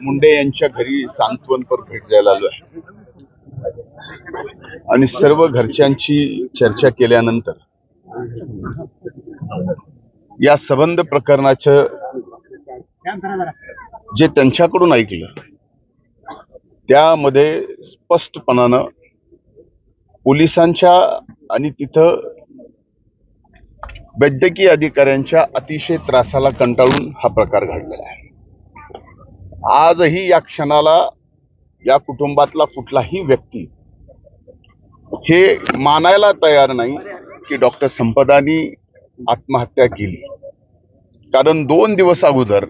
मुंडे यांच्या घरी सांत्वनपर भेट द्यायला आलो आहे आणि सर्व घरच्यांची चर्चा केल्यानंतर या संबंध प्रकरणाचं जे त्यांच्याकडून ऐकलं त्यामध्ये स्पष्टपणानं पोलिसांच्या आणि तिथं वैद्यकीय अधिकाऱ्यांच्या अतिशय त्रासाला कंटाळून हा प्रकार घडलेला आहे. आजही या क्षणाला या कुटुंबातला कुठलाही व्यक्ती हे मानायला तयार नाही की डॉक्टर संपदानी आत्महत्या केली. कारण दोन दिवस अगोदर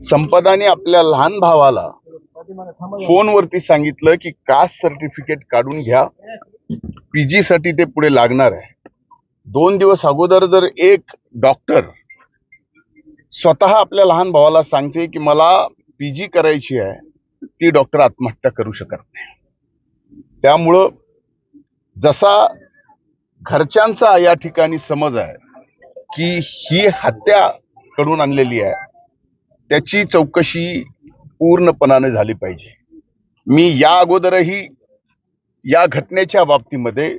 संपदाने आपल्या लहान भावाला फोनवरती सांगितलं की कास्ट सर्टिफिकेट काढून घ्या. पीजी साठी ते पुढे लागणार आहे. दोन दिवस अगोदर जर एक डॉक्टर स्वतः आपल्या लहान भावाला सांगते की मला पीजी करायची आहे ती डॉक्टर आत्महत्या करू शकत नाही. त्यामुळं जसा घरच्यांचा या ठिकाणी समज आहे की ही हत्या कडून आणलेली आहे त्याची चौकशी पूर्णपणाने झाली पाहिजे. मी या अगोदरही या घटनेच्या बाबतीमध्ये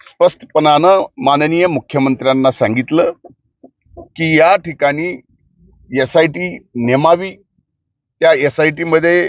स्पष्टपणानं माननीय मुख्यमंत्र्यांना सांगितलं की या ठिकाणी एस आय टी नेमावी. त्या एस आय टीमध्ये